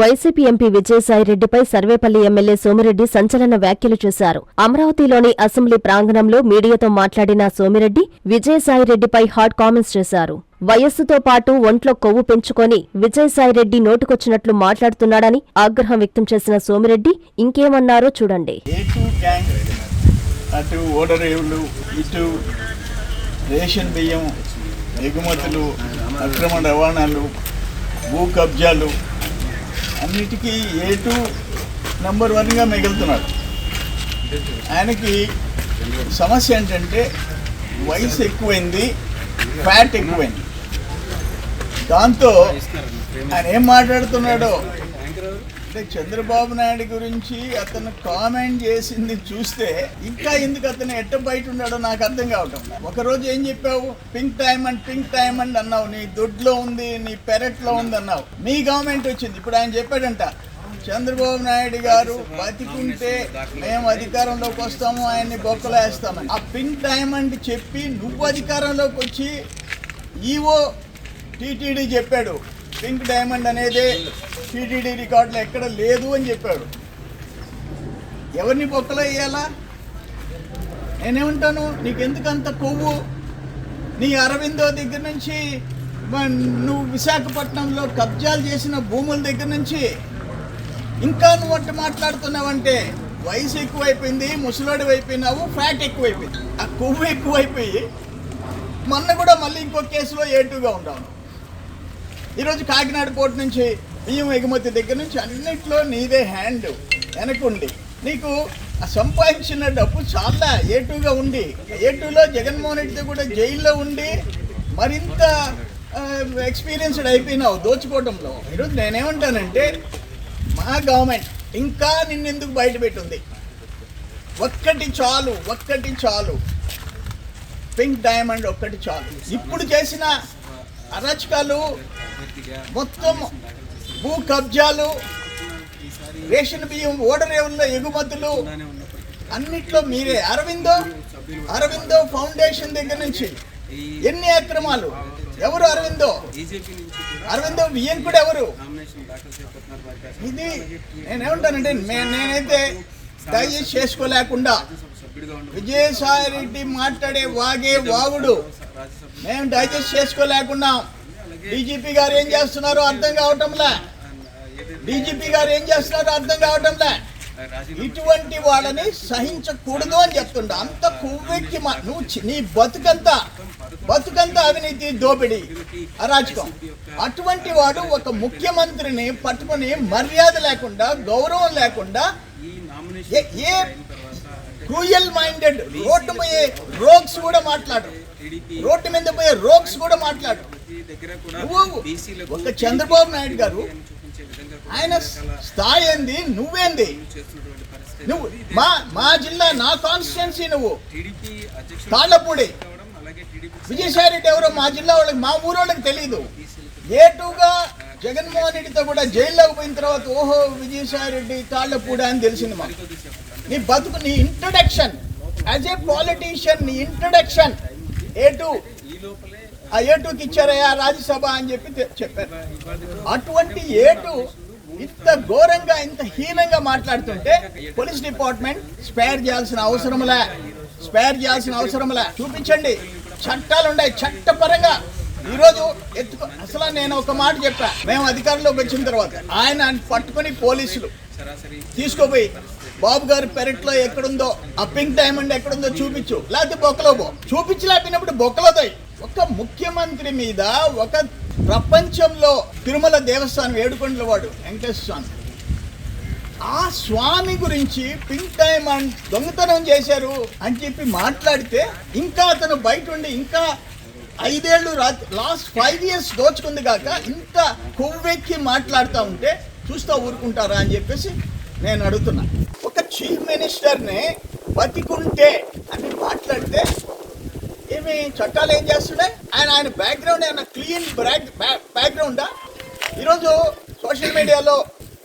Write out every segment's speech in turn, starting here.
YCP MP విజయసాయిరెడ్డిపై Sarvepalli MLA Somireddy సంచలన వ్యాఖ్యలు చేశారు. అమరావతిలోని అసెంబ్లీ ప్రాంగణంలో మీడియాతో మాట్లాడిన సోమిరెడ్డి విజయసాయిరెడ్డిపై హాట్ కామెంట్స్ చేశారు. వయస్సుతో పాటు ఒంట్లో కొవ్వు పెంచుకొని విజయసాయిరెడ్డి నోటుకొచ్చినట్లు మాట్లాడుతున్నాడని ఆగ్రహం వ్యక్తం చేసిన సోమిరెడ్డి ఇంకేమన్నారో చూడండి. అటు ఓడరేవులు ఇటు రేషన్ బియ్యం ఎగుమతులు అక్రమ రవాణాలు భూ కబ్జాలు అన్నిటికీ ఏ టూ నెంబర్ వన్గా మిగులుతున్నాడు ఆయనకి సమస్య ఏంటంటే వయసు ఎక్కువైంది ఫ్యాట్ ఎక్కువైంది. దాంతో ఆయన ఏం మాట్లాడుతున్నాడో అంటే చంద్రబాబు నాయుడు గురించి అతను కామెంట్ చేసింది చూస్తే ఇంకా ఎందుకు అతను ఎట్ట బయట ఉన్నాడో నాకు అర్థం కావటం ఒక రోజు ఏం చెప్పావు? పింక్ డైమండ్ పింక్ డైమండ్ అన్నావు. నీ దొడ్లో ఉంది నీ పెరట్లో ఉంది అన్నావు. మీ గవర్నమెంట్ వచ్చింది. ఇప్పుడు ఆయన చెప్పాడంట చంద్రబాబు నాయుడు గారు బతికుంటే మేము అధికారంలోకి వస్తాము ఆయన్ని బొక్కలు వేస్తామని. ఆ పింక్ డైమండ్ చెప్పి నువ్వు అధికారంలోకి వచ్చి ఈవో టీటీడీ చెప్పాడు పింక్ డైమండ్ అనేది టీటీడీ రికార్డులు ఎక్కడ లేదు అని చెప్పాడు. ఎవరిని బొక్కలో వేయాలా? నేనేమంటాను? నీకెందుకు అంత కొవ్వు? నీ అరవిందో దగ్గర నుంచి నువ్వు విశాఖపట్నంలో కబ్జాలు చేసిన భూముల దగ్గర నుంచి ఇంకా నువ్వు అట్టు మాట్లాడుతున్నావంటే వయసు ఎక్కువైపోయింది ముసలోడి అయిపోయినావు ఫ్యాట్ ఎక్కువైపోయింది. ఆ కొవ్వు ఎక్కువైపోయి మొన్న కూడా మళ్ళీ ఇంకో కేసులో ఏటుగా ఉన్నాను ఈరోజు కాకినాడ పోర్టు నుంచి బియ్యం ఎగుమతి దగ్గర నుంచి అన్నిట్లో నీదే హ్యాండ్ వెనకుండి. నీకు సంపాదించిన డబ్బు చాలా ఏటుగా ఉండి ఏటులో జగన్మోహన్ రెడ్డితో కూడా జైల్లో ఉండి మరింత ఎక్స్పీరియన్స్డ్ అయిపోయినావు దోచుకోవడంలో ఈరోజు నేనేమంటానంటే మా గవర్నమెంట్ ఇంకా నిన్నెందుకు బయట పెట్టింది ఒక్కటి చాలు ఒక్కటి చాలు. పింక్ డైమండ్ ఒక్కటి చాలు. ఇప్పుడు చేసిన అరాచకాలు మొత్తం భూ కబ్జాలు రేషన్ బియ్యం ఓడరేవుల్లో ఎగుమతులు అన్నిట్లో మీరే. అరవిందో అరవిందో ఫౌండేషన్ దగ్గర నుంచి ఎన్ని అక్రమాలు? ఎవరు అరవిందో? అరవిందో బియ్యం కూడా ఎవరు? ఇది నేనేమంటానంటే నేనైతే దయచేసి చేసుకోలేకుండా విజయసాయి రెడ్డి మాట్లాడే వాగే వాగుడు. మేము డైజెస్ట్ చేసుకోలేకున్నాం. డీజీపీ గారు ఏం చేస్తున్నారో అర్థం కావటంలా. డీజీపీ గారు ఏం చేస్తున్నారో అర్థం కావటంలే ఇటువంటి వాళ్ళని సహించకూడదు అని చెప్తుండ. అంత కొవ్వెక్కి మా- నువ్వు నీ బతుకంతా బతుకంతా అవినీతి దోపిడి అరాచకం. అటువంటి వాడు ఒక ముఖ్యమంత్రిని పట్టుకుని మర్యాద లేకుండా గౌరవం లేకుండా ఏ క్రూయల్ మైండెడ్ రోడ్డు పోయే రోగ్స్ కూడా మాట్లాడు. రోడ్డు మీద పోయే రోగ్స్ కూడా మాట్లాడు. ఒక చంద్రబాబు నాయుడు గారు ఆయన స్థాయి ఏంది నువ్వేంది? నువ్వు మా మా జిల్లా నా కాన్స్టిట్యున్సీ నువ్వు. తాళ్ళపూడి. విజయసాయి రెడ్డి ఎవరో మా జిల్లా వాళ్ళకి మా ఊరోళ్ళకి తెలియదు ఏటుగా జగన్మోహన్ రెడ్డితో కూడా జైల్లోకి పోయిన తర్వాత ఓహో విజయసాయి రెడ్డి తాళ్ళపూడి అని తెలిసింది మాకు. నీ బతుకు నీ ఇంట్రడక్షన్ యాజ్ ఏ పాలిటీషియన్ నీ ఇంట్రడక్షన్ ఏ టూ? ఆ ఏ టూకి ఇచ్చారయ్యా రాజ్యసభ అని చెప్పి చెప్పారు. అటువంటి ఏటు ఇంత ఘోరంగా ఇంత హీనంగా మాట్లాడుతుంటే పోలీస్ డిపార్ట్మెంట్ స్పేర్ చేయాల్సిన అవసరంలే స్పేర్ చేయాల్సిన అవసరంలే చూపించండి. చట్టాలు ఉన్నాయి చట్టపరంగా ఈరోజు ఎత్తుకో అసలు నేను ఒక మాట చెప్పా. మేము అధికారంలోకి వచ్చిన తర్వాత ఆయన పట్టుకుని పోలీసులు తీసుకోపోయి బాబు గారి పెరట్లో ఎక్కడుందో ఆ పింక్ డైమండ్ ఎక్కడుందో చూపించు. లేకపోతే బొక్కలో పో. చూపించలేకపోయినప్పుడు బొక్కలోదాయి ఒక ముఖ్యమంత్రి మీద ఒక ప్రపంచంలో తిరుమల దేవస్థానం ఏడుకొండల వాడు వెంకటేశ్వర స్వామి. ఆ స్వామి గురించి పింక్ డైమండ్ దొంగతనం చేశారు అని చెప్పి మాట్లాడితే ఇంకా అతను బయట ఉండి ఇంకా ఐదేళ్ళు లాస్ట్ ఫైవ్ ఇయర్స్ దోచుకుంది కాక ఇంత కొవ్వెక్కి మాట్లాడుతూ ఉంటే చూస్తా ఊరుకుంటారా అని చెప్పేసి నేను అడుగుతున్నా. చీఫ్ మినిస్టర్ని బతికుంటే అని మాట్లాడితే ఏమి చట్టాలు ఏం చేస్తుండే ఆయన ఆయన బ్యాక్గ్రౌండ్ ఏమైనా క్లీన్ బ్యాక్ బ్యాక్గ్రౌండా ఈరోజు సోషల్ మీడియాలో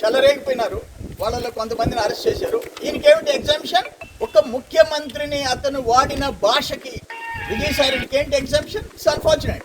చెలరేగిపోయినారు. వాళ్ళలో కొంతమందిని అరెస్ట్ చేశారు. ఈయనకేమిటి ఎగ్జామ్షన్ ఒక ముఖ్యమంత్రిని అతను వాడిన భాషకి విజయసాయి రెడ్డికి ఏంటి ఎగ్జామ్షన్ ఇట్స్ అన్ఫార్చునేట్